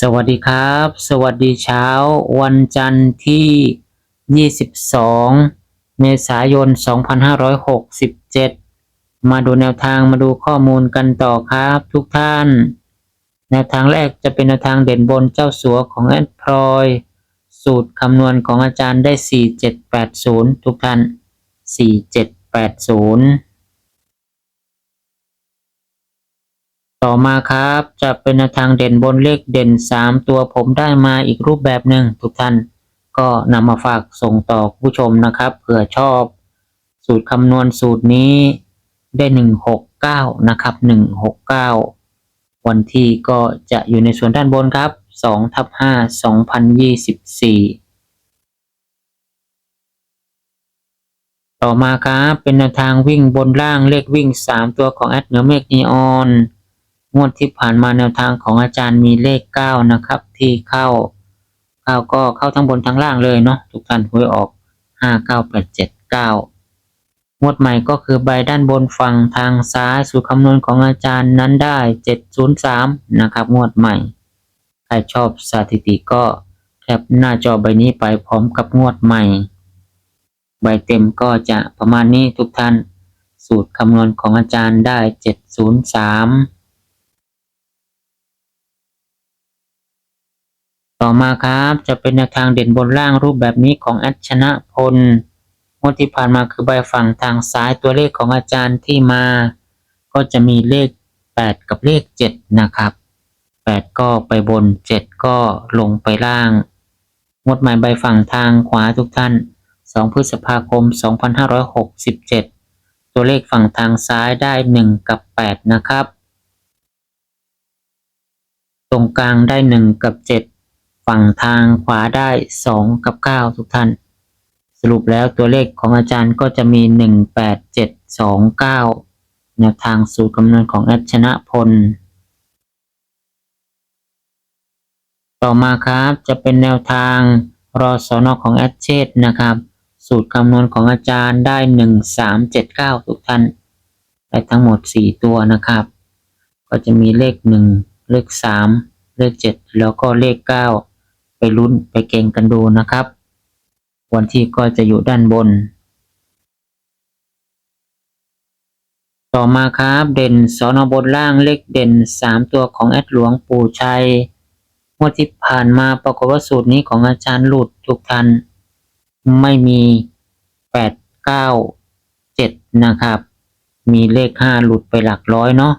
สวัสดีครับ สวัสดีเช้า วันจันทร์ที่ 22 เมษายน 2567 มาดูแนวทางมาดูข้อมูลกันต่อครับทุกท่าน แนวทางแรกจะเป็นแนวทางเด่นบนเจ้าสัวของแอดพลอย สูตรคำนวณของอาจารย์ได้ 4780 ทุกท่าน 4780 ต่อมาครับจะเป็นทางเด่นบนเลขเด่น 3 ตัวผมได้มาอีกรูปแบบหนึ่งทุกท่านก็นำมาฝากส่งต่อผู้ชมนะครับเผื่อชอบ สูตรคำนวณสูตรนี้ได้ 169 นะครับ 169 วันที่ก็จะอยู่ในส่วนด้านบนครับ2ทับ5 2024ต่อมาครับเป็นแนวทางวิ่งบนล่างเลขวิ่ง 3 ตัวของแอดเหนือเมฆนีออน งวดที่ผ่านมาแนวทางของอาจารย์มีเลข9นะครับ ที่เข้า9ก็เข้าทั้งบนทั้งล่างเลยเนาะทุกท่านหวยออก5 9 8 7 9งวดใหม่ก็คือใบด้านบนฝั่งทางซ้ายสูตรคำนวณของอาจารย์นั้นได้703นะครับงวดใหม่ ใครชอบสถิติก็แคปหน้าจอใบนี้ไปพร้อมกับงวดใหม่ ใบเต็มก็จะประมาณนี้ทุกท่าน สูตรคำนวณของอาจารย์ได้ 703 ต่อมาครับจะเป็นแนวทางเด่นบนล่างรูปแบบนี้ของแอดชนะพลงวดที่ผ่านมาคือใบฝั่งทางซ้ายตัวเลขของอาจารย์ที่มา ก็จะมีเลข 8 กับเลข 7 นะครับ 8 ก็ไปบน 7 ก็ลงไปล่างงวดใหม่ใบฝั่งทางขวาทุกท่าน 2 พฤษภาคม 2567 ตัวเลขฝั่งทางซ้ายได้ 1 กับ 8 นะครับ ตรงกลางได้ 1 กับ 7 ฝั่งทางขวาได้ 2 กับ 9 ทุกท่าน สรุปแล้วตัวเลขของอาจารย์ก็จะมี 1 8 7 2 9 แนวทางสูตรคำนวณของแอดชนะพล ต่อมาครับจะเป็นแนวทางรอสอนอของแอดเชษนะครับ สูตรคำนวณของอาจารย์ได้ 1 3 7 9 ทุกท่านได้ทั้งหมด 4 ตัวนะครับ ก็จะมีเลข 1 เลข 3 เลข 7 แล้วก็เลข 9 ลุ้นไปเก่งกันดูนะครับ วันที่ก็จะอยู่ด้านบน ต่อมาครับเด่นสอนอบนล่างเลขเด่น 3 ตัวของแอดหลวงปู่ชัยงวดที่ผ่านมาปรากฏว่าสูตรนี้ของอาจารย์หลุดทุกท่านไม่มี 8 9 7 นะครับ มีเลข 5 หลุดไปหลักร้อยเนาะ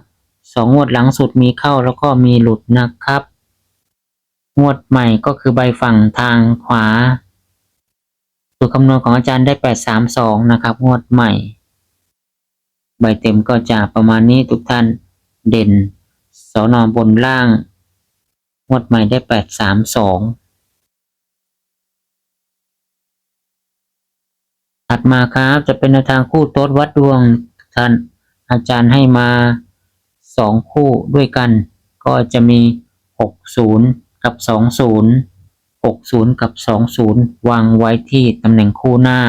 สองงวดหลังสุดมีเข้าแล้วก็มีหลุดนะครับ งวดใหม่ก็คือใบฝั่งทางขวาสูตรคำนวณของอาจารย์ได้ 832 นะครับ งวดใหม่ ใบเต็มก็จะประมาณนี้ทุกท่านเด่นสอนอบนล่าง งวดใหม่ได้ 832ถัดมาครับจะเป็นแนทางคู่โต๊ดวัดดวงท่านอาจารย์ให้มาสองคู่ด้วยกัน ก็จะมี 60 กับ 20 60 กับ 20 วางไว้ที่ตำแหน่งคู่หน้า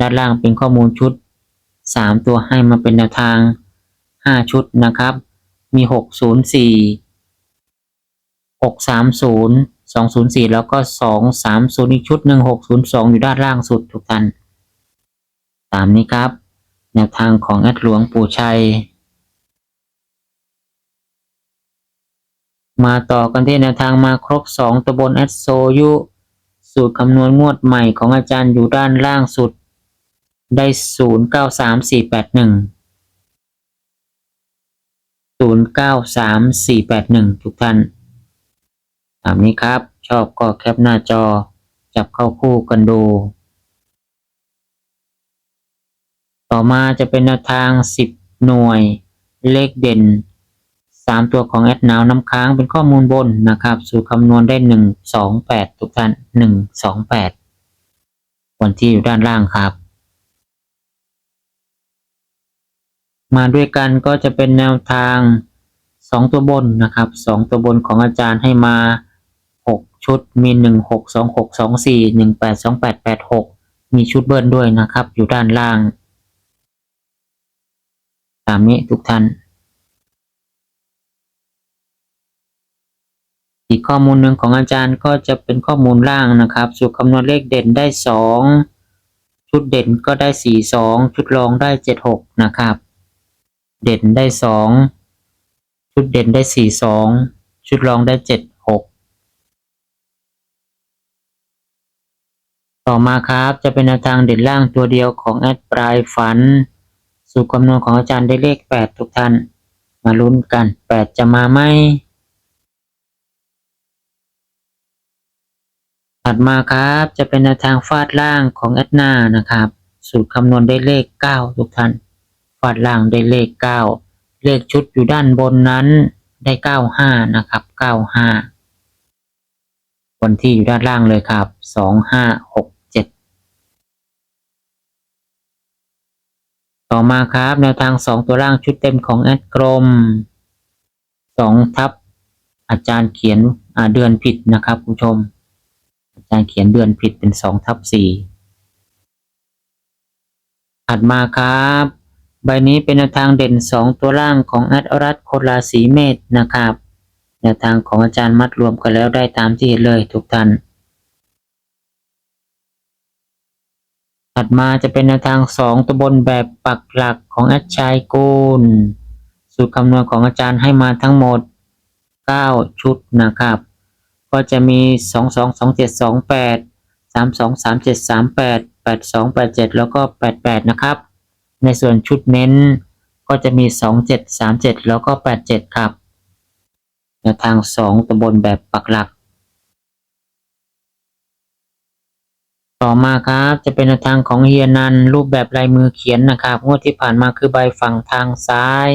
ด้านล่างเป็นข้อมูลชุด 3 ตัวให้มาเป็นแนวทาง 5 ชุดนะครับ มี 604 630 204 แล้วก็ 230 อีกชุดหนึ่ง602 อยู่ด้านล่างสุดทุกท่านตามนี้ครับ แนวทางของแอดหลวงปู่ชัย มาต่อกันที่แนวทางมาครบ 2 ตัวบนแอดโซยุสูตรคำนวณงวดใหม่ของอาจารย์อยู่ด้านล่างสุด ได้ 093481 093481 ทุกท่านตามนี้ครับ ชอบก็แคปหน้าจอ จับเข้าคู่กันดู ต่อมาจะเป็นแนวทาง 10 หน่วยเลขเด่น สามตัวของแอดนาวน้ำค้างเป็นข้อมูลบนนะครับสูตรคำนวณได้หนึ่งสองแปดทุกท่านหนึ่งสองแปดวันที่อยู่ด้านล่างครับ มาด้วยกันก็จะเป็นแนวทางสองตัวบนนะครับสองตัวบนของอาจารย์ให้มาหกชุดมีหนึ่งหกสองหกสองสี่หนึ่งแปดสองแปดแปดหกมีชุดเบิ้ลด้วยนะครับ อยู่ด้านล่าง ตามนี้ทุกท่าน อีกข้อมูลหนึ่งของอาจารย์ก็จะเป็นข้อมูลล่างนะครับ สูตรคำนวณเลขเด่นได้สองชุดเด่นก็ได้สี่สองชุดรองได้เจ็ดหกนะครับ เด่นได้สองชุดเด่นได้สี่สองชุดรองได้เจ็ดหกต่อมาครับจะเป็นแนวทางเด่นล่างตัวเดียวของแอดปลายฝัน สูตรคำนวณของอาจารย์ได้เลขแปดทุกท่าน มาลุ้นกันแปดจะมาไหม ถัดมาครับจะเป็นแนวทางฟาดล่างของแอดนานะครับ สูตรคำนวณได้เลขเก้าทุกท่าน ฟาดล่างได้เลขเก้าเลขชุดอยู่ด้านบนนั้นได้เก้าห้านะครับเก้าห้าวันที่อยู่ด้านล่างเลยครับสองห้าหกเจ็ดต่อมาครับแนวทางสองตัวล่างชุดเต็มของแอดกรมสองทับอาจารย์เขียนเดือนผิดนะครับผู้ชมาจารเขียนเดือนผิดเป็นสองทับสี่ถัดมาครับ ใบนี้เป็นแนวทางเด่นสองตัวล่างของแอดอรัตโคลาสีเมธนะครับแนวทางของอาจารย์มัดรวมกันแล้วได้ตามที่เห็นเลยทุกท่านถัดมาจะเป็นแนวทางสองตัวบนแบบปักหลักของแอดชายกูลสูตรคำนวณของอาจารย์ให้มาทั้งหมด 9 ชุดนะครับ ก็จะมี 2 2 2 7 2 8 3 2 3 7 3 8 8 2 8 7 แล้วก็ 88 นะครับ ในส่วนชุดเน้นก็จะมี 2 7 3 7 แล้วก็ 87 ครับแนวทาง 2ตัวบนแบบปักหลัก ต่อมาครับจะเป็นแนวทางของเฮียนันรูปแบบลายมือเขียนนะครับงวดที่ผ่านมาคือใบฝั่งทางซ้าย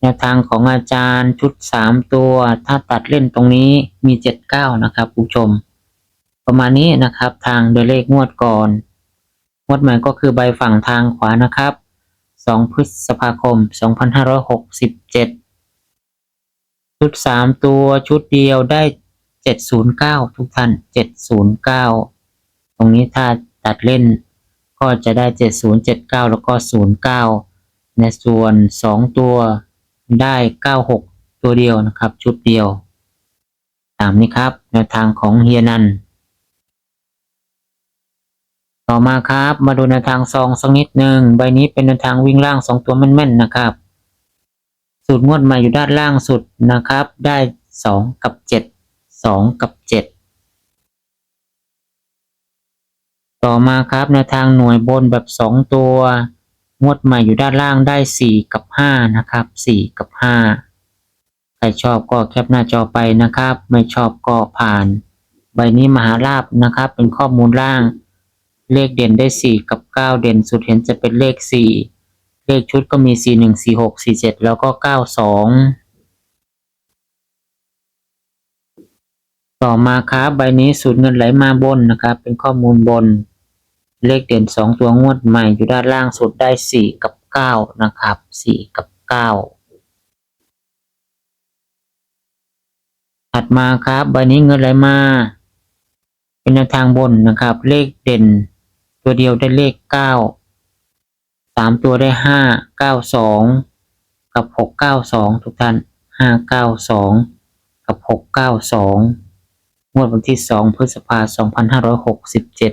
แนวทางของอาจารย์ชุดสามตัว ถ้าตัดเล่นตรงนี้มีเจ็ดเก้านะครับผู้ชม ประมาณนี้นะครับทางโดยเลขงวดก่อน งวดใหม่ก็คือใบฝั่งทางขวานะครับสองพฤษภาคมสองพันห้าร้อยหกสิบเจ็ดชุดสามตัวชุดเดียวได้เจ็ดศูนย์เก้าทุกท่านเจ็ดศูนย์เก้าตรงนี้ถ้าตัดเล่นก็จะได้เจ็ดศูนย์เจ็ดเก้าแล้วก็ศูนย์เก้าในส่วนสองตัว ได้เก้าหกตัวเดียวนะครับ ชุดเดียว ตามนี้ครับแนวทางของเฮียนัน ต่อมาครับ มาดูแนวทางซองสักนิดหนึ่งใบนี้เป็นแนวทางวิ่งล่างสองตัวแม่นๆนะครับ สูตรงวดมาอยู่ด้านล่างสุดนะครับ ได้สองกับเจ็ดสองกับเจ็ดต่อมาครับแนวทางหน่วยบนแบบสองตัว งวดใหม่อยู่ด้านล่างได้สี่กับห้านะครับสี่กับห้าใครชอบก็แคปหน้าจอไปนะครับ ไม่ชอบก็ผ่าน ใบนี้มหาลาบนะครับ เป็นข้อมูลล่าง เลขเด่นได้สี่กับเก้าเด่นสุดเห็นจะเป็นเลขสี่เลขชุดก็มีสี่หนึ่งสี่หกสี่เจ็ดแล้วก็เก้าสองต่อมาครับใบนี้สูตรเงินไหลมาบนนะครับ เป็นข้อมูลบน เลขเด่นสองตัวงวดใหม่อยู่ด้านล่างสุดได้สี่กับเก้านะครับสี่กับเก้าถัดมาครับใบนี้เงินไหลมา เป็นแนวทางบนนะครับ เลขเด่น ตัวเดียวได้เลขเก้าสามตัวได้ห้าเก้าสองกับหกเก้าสองทุกท่านห้าเก้าสองกับหกเก้าสองงวดวันที่สองพฤษภาสองพันห้าร้อยหกสิบเจ็ด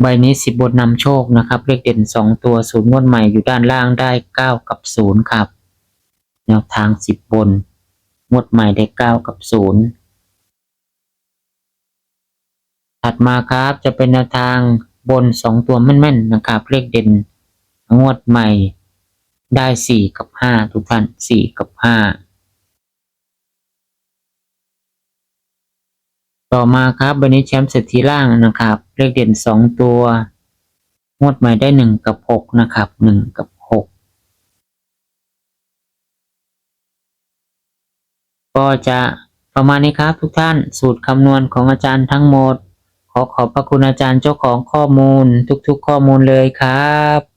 ใบนี้สิบบทนำโชคนะครับ เลขเด่นสองตัวศูนย์งวดใหม่อยู่ด้านล่างได้เก้ากับศูนย์ครับ แนวทางสิบบน งวดใหม่ได้เก้ากับศูนย์ถัดมาครับจะเป็นแนวทางบนสองตัวแม่นๆนะครับ เลขเด่นงวดใหม่ได้สี่กับห้าทุกท่านสี่กับห้า ต่อมาครับวันนี้แชมป์เศรษฐีล่างนะครับ เลขเด่น 2 ตัว งวดใหม่ได้ 1 กับ 6 นะครับ 1 กับ 6 ก็จะประมาณนี้ครับทุกท่านสูตรคำนวณของอาจารย์ทั้งหมด ขอขอบพระคุณอาจารย์เจ้าของข้อมูลทุกๆข้อมูลเลยครับ